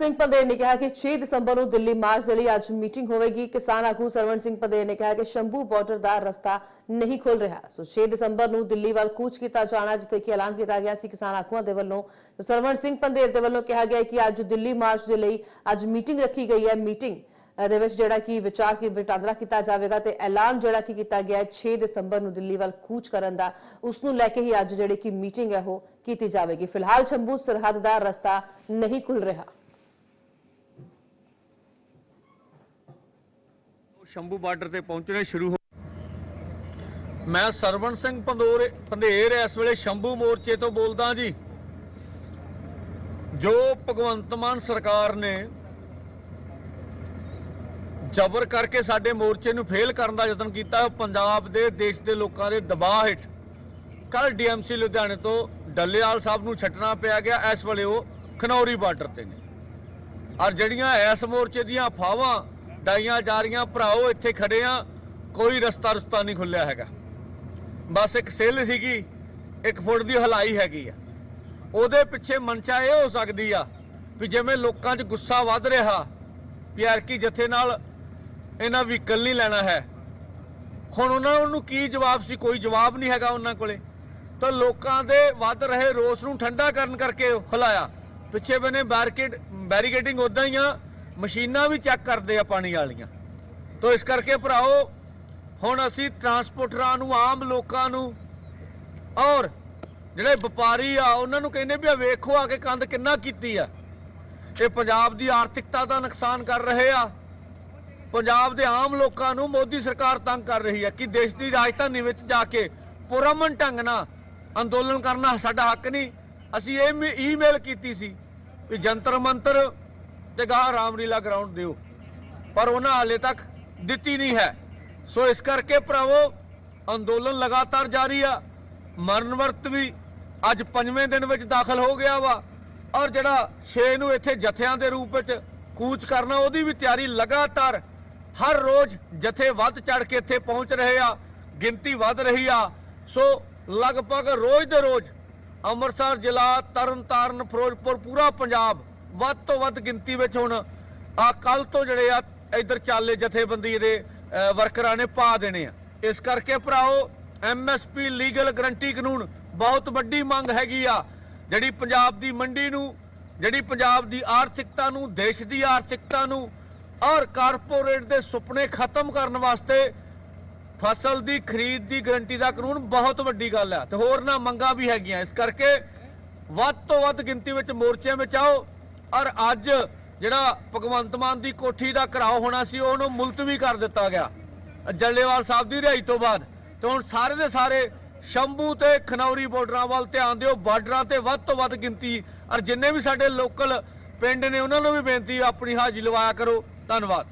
ਸਿੰਘ ਪੰਦੇਰ ਨੇ ਕਿਹਾ ਕਿ 6 ਦਸੰਬਰ ਨੂੰ ਦਿੱਲੀ ਮਾਰਚ ਦੇ ਲਈ ਅੱਜ ਮੀਟਿੰਗ ਹੋਵੇਗੀ। ਕਿਸਾਨ ਆਗੂ ਸਰਵਣ ਸਿੰਘ ਪੰਦੇਰ ਨੇ ਕਿਹਾ ਕਿ ਸ਼ੰਭੂ ਬਾਰਡਰ ਦਾ ਰਸਤਾ ਨਹੀਂ ਖੁੱਲ ਰਿਹਾ। ਸੋ 6 ਦਸੰਬਰ ਨੂੰ ਦਿੱਲੀ ਵੱਲ ਕੂਚ ਕੀਤਾ ਜਾਣਾ, ਜਿੱਥੇ ਕਿ ਐਲਾਨ ਕੀਤਾ ਗਿਆ ਸੀ ਕਿਸਾਨ ਆਗੂਆਂ ਦੇ ਵੱਲੋਂ। ਸਰਵਣ ਸਿੰਘ ਪੰਦੇਰ ਦੇ ਵੱਲੋਂ ਕਿਹਾ ਗਿਆ ਕਿ ਅੱਜ ਦਿੱਲੀ ਮਾਰਚ ਦੇ ਲਈ ਅੱਜ ਮੀਟਿੰਗ ਰੱਖੀ ਗਈ ਹੈ। ਮੀਟਿੰਗ ਦੇ ਵਿੱਚ ਜਿਹੜਾ ਕਿ ਵਿਚਾਰ ਕੀ ਵਟਾਂਦਰਾ ਕੀਤਾ ਜਾਵੇਗਾ ਤੇ ਐਲਾਨ ਜਿਹੜਾ ਕਿ ਕੀਤਾ ਗਿਆ ਹੈ 6 ਦਸੰਬਰ ਨੂੰ ਦਿੱਲੀ ਵੱਲ ਕੂਚ ਕਰਨ ਦਾ, ਉਸ ਨੂੰ ਲੈ ਕੇ ਹੀ ਅੱਜ ਜਿਹੜੀ ਕਿ ਮੀਟਿੰਗ ਹੈ ਉਹ ਕੀਤੀ ਜਾਵੇਗੀ। ਫਿਲਹਾਲ ਸ਼ੰਭੂ ਸਰਹੱਦ ਦਾ ਰਸਤਾ ਨਹੀਂ ਖੁੱਲ ਰਿਹਾ। ਸ਼ੰਭੂ ਬਾਰਡਰ ਤੇ ਪਹੁੰਚਣੇ ਸ਼ੁਰੂ ਹੋ ਮੈਂ ਸਰਵਣ ਸਿੰਘ ਪੰਦੋਰ ਪੰਧੇਰ ਇਸ ਵੇਲੇ ਸ਼ੰਭੂ ਮੋਰਚੇ ਤੋਂ ਬੋਲਦਾ ਜੀ। ਜੋ ਭਗਵੰਤ ਮਾਨ ਸਰਕਾਰ ਨੇ ਜ਼ਬਰ ਕਰਕੇ ਸਾਡੇ ਮੋਰਚੇ ਨੂੰ ਫੇਲ ਕਰਨ ਦਾ ਯਤਨ ਕੀਤਾ ਪੰਜਾਬ ਦੇ, ਦੇਸ਼ ਦੇ ਲੋਕਾਂ ਦੇ ਦਬਾਅ ਹੇਠ ਕੱਲ ਡੀਐਮਸੀ ਲੁਧਿਆਣੇ ਤੋਂ ਡੱਲੇਵਾਲ ਸਾਹਿਬ ਨੂੰ ਛੱਡਣਾ ਪਿਆ ਗਿਆ, ਇਸ ਵੇਲੇ ਉਹ ਖਨੌਰੀ ਬਾਰਡਰ ਤੇ ਨੇ। ਔਰ ਜਿਹੜੀਆਂ ਇਸ ਮੋਰਚੇ ਦੀਆਂ ਫਾਵਾਂ ਡਾਈਆਂ ਜਾ ਰਹੀਆਂ, ਭਰਾਓ, ਇੱਥੇ ਖੜੇ ਆ, ਕੋਈ ਰਸਤਾ ਰਸਤਾ ਨਹੀਂ ਖੁੱਲਿਆ ਹੈਗਾ। ਬਸ ਇੱਕ ਸੇਲ ਸੀਗੀ, ਇੱਕ ਫੁੱਟ ਦੀ ਹਲਾਈ ਹੈਗੀ ਆ। ਉਹਦੇ ਪਿੱਛੇ ਮਨਸ਼ਾ ਇਹ ਹੋ ਸਕਦੀ ਆ ਵੀ ਜਿਵੇਂ ਲੋਕਾਂ 'ਚ ਗੁੱਸਾ ਵੱਧ ਰਿਹਾ ਪਿਆਰ ਕੀ ਜਥੇ ਨਾਲ ਇਹਨਾਂ ਵਹੀਕਲ ਨਹੀਂ ਲੈਣਾ ਹੈ। ਹੁਣ ਉਹਨਾਂ ਨੂੰ ਕੀ ਜਵਾਬ ਸੀ? ਕੋਈ ਜਵਾਬ ਨਹੀਂ ਹੈਗਾ ਉਹਨਾਂ ਕੋਲੇ। ਤਾਂ ਲੋਕਾਂ ਦੇ ਵੱਧ ਰਹੇ ਰੋਸ ਨੂੰ ਠੰਡਾ ਕਰਨ ਕਰਕੇ ਹਲਾਇਆ। ਪਿੱਛੇ ਬਨੇ ਬੈਰੀਕੇਡ ਬੈਰੀਕੇਡਿੰਗ ਉਦਾਂ ਹੀ ਆ। ਮਸ਼ੀਨਾਂ ਵੀ ਚੈੱਕ ਕਰਦੇ ਆ ਪਾਣੀ ਵਾਲੀਆਂ। ਤਾਂ ਇਸ ਕਰਕੇ ਭਰਾਓ, ਹੁਣ ਅਸੀਂ ਟਰਾਂਸਪੋਰਟਰਾਂ ਨੂੰ, ਆਮ ਲੋਕਾਂ ਨੂੰ ਔਰ ਜਿਹੜੇ ਵਪਾਰੀ ਆ, ਉਹਨਾਂ ਨੂੰ ਕਹਿੰਦੇ ਵੀ ਆ, ਵੇਖੋ ਆ ਕੇ ਕੰਧ ਕਿੰਨਾ ਕੀਤੀ ਆ। ਇਹ ਪੰਜਾਬ ਦੀ ਆਰਥਿਕਤਾ ਦਾ ਨੁਕਸਾਨ ਕਰ ਰਹੇ ਆ। ਪੰਜਾਬ ਦੇ ਆਮ ਲੋਕਾਂ ਨੂੰ ਮੋਦੀ ਸਰਕਾਰ ਤੰਗ ਕਰ ਰਹੀ ਹੈ ਕਿ ਦੇਸ਼ ਦੀ ਰਾਜਧਾਨੀ ਵਿੱਚ ਜਾ ਕੇ ਪੁਰਮਨ ਢੰਗ ਨਾਲ ਅੰਦੋਲਨ ਕਰਨਾ ਸਾਡਾ ਹੱਕ ਨਹੀਂ। ਅਸੀਂ ਇਹ ਮੇ- ਈਮੇਲ ਕੀਤੀ ਸੀ ਵੀ ਜੰਤਰ ਮੰਤਰ ਤੇ ਗਾਹ ਰਾਮਲੀਲਾ ਗਰਾਊਂਡ ਦਿਓ। ਪਰ ਉਹਨਾਂ ਹਾਲੇ ਤੱਕ ਦਿੱਤੀ ਨਹੀਂ ਹੈ। ਸੋ ਇਸ ਕਰਕੇ ਭਰਾਵੋ, ਅੰਦੋਲਨ ਲਗਾਤਾਰ ਜਾਰੀ ਆ। ਮਰਨ ਵਰਤ ਵੀ ਅੱਜ ਪੰਜਵੇਂ ਦਿਨ ਵਿੱਚ ਦਾਖਲ ਹੋ ਗਿਆ ਵਾ। ਔਰ ਜਿਹੜਾ 6 ਨੂੰ ਇੱਥੇ ਜਥਿਆਂ ਦੇ ਰੂਪ ਵਿੱਚ ਕੂਚ ਕਰਨਾ, ਉਹਦੀ ਵੀ ਤਿਆਰੀ ਲਗਾਤਾਰ ਹਰ ਰੋਜ਼ ਜਥੇ ਵੱਧ ਚੜ ਕੇ ਇੱਥੇ ਪਹੁੰਚ ਰਹੇ ਆ, ਗਿਣਤੀ ਵੱਧ ਰਹੀ ਆ। ਸੋ ਲਗਭਗ ਰੋਜ਼ ਦੇ ਰੋਜ਼ ਅੰਮ੍ਰਿਤਸਰ ਜ਼ਿਲ੍ਹਾ, ਤਰਨਤਾਰਨ, ਫਿਰੋਜ਼ਪੁਰ, ਪੂਰਾ ਪੰਜਾਬ ਵੱਧ ਤੋਂ ਵੱਧ ਗਿਣਤੀ ਵਿੱਚ ਹੁਣ ਆ ਕੱਲ ਤੋਂ ਜਿਹੜੇ ਆ ਇਧਰ ਚਾਲੇ ਜਥੇਬੰਦੀ ਦੇ ਵਰਕਰਾਂ ਨੇ ਪਾ ਦੇਣੇ ਆ। ਇਸ ਕਰਕੇ ਭਰਾਓ ਐਮਐਸਪੀ ਲੀਗਲ ਗਰੰਟੀ ਕਾਨੂੰਨ ਬਹੁਤ ਵੱਡੀ ਮੰਗ ਹੈਗੀ ਆ। ਜਿਹੜੀ ਪੰਜਾਬ ਦੀ ਮੰਡੀ ਨੂੰ, ਜਿਹੜੀ ਪੰਜਾਬ ਦੀ ਆਰਥਿਕਤਾ ਨੂੰ, ਦੇਸ਼ ਦੀ ਆਰਥਿਕਤਾ ਨੂੰ ਔਰ ਕਾਰਪੋਰੇਟ ਦੇ ਸੁਪਨੇ ਖਤਮ ਕਰਨ ਵਾਸਤੇ ਫਸਲ ਦੀ, ਖਰੀਦ ਦੀ ਗਰੰਟੀ ਦਾ ਕਾਨੂੰਨ ਬਹੁਤ ਵੱਡੀ ਗੱਲ ਆ। ਤੇ ਹੋਰ ਨਾ ਮੰਗਾਂ ਵੀ ਹੈਗੀਆਂ। ਇਸ ਕਰਕੇ ਵੱਧ ਤੋਂ ਵੱਧ ਗਿਣਤੀ ਵਿੱਚ ਮੋਰਚਿਆਂ ਵਿੱਚ ਆਓ। ਔਰ ਅੱਜ ਜਿਹੜਾ ਭਗਵੰਤ ਮਾਨ ਦੀ ਕੋਠੀ ਦਾ ਘਰਾਓ ਹੋਣਾ ਸੀ, ਉਹਨੂੰ ਮੁਲਤਵੀ ਕਰ ਦਿੱਤਾ ਗਿਆ। ਜੱਲੇਵਾਲ ਸਾਹਿਬ ਦੀ ਰਿਹਾਈ ਤੋਂ ਬਾਅਦ। ਤੇ ਹੁਣ ਸਾਰੇ ਦੇ ਸਾਰੇ ਸ਼ੰਭੂ ਤੇ ਖਨੌਰੀ ਬਾਰਡਰਾਂ ਵੱਲ ਧਿਆਨ ਦਿਓ। ਬਾਰਡਰਾਂ ਤੇ ਵੱਧ ਤੋਂ ਵੱਧ ਗਿਣਤੀ। ਔਰ ਜਿੰਨੇ ਵੀ ਸਾਡੇ ਲੋਕਲ ਪਿੰਡ ਨੇ, ਉਹਨਾਂ ਨੂੰ ਵੀ ਬੇਨਤੀ ਆਪਣੀ ਹਾਜ਼ਰੀ ਲਵਾਇਆ ਕਰੋ। ਧੰਨਵਾਦ।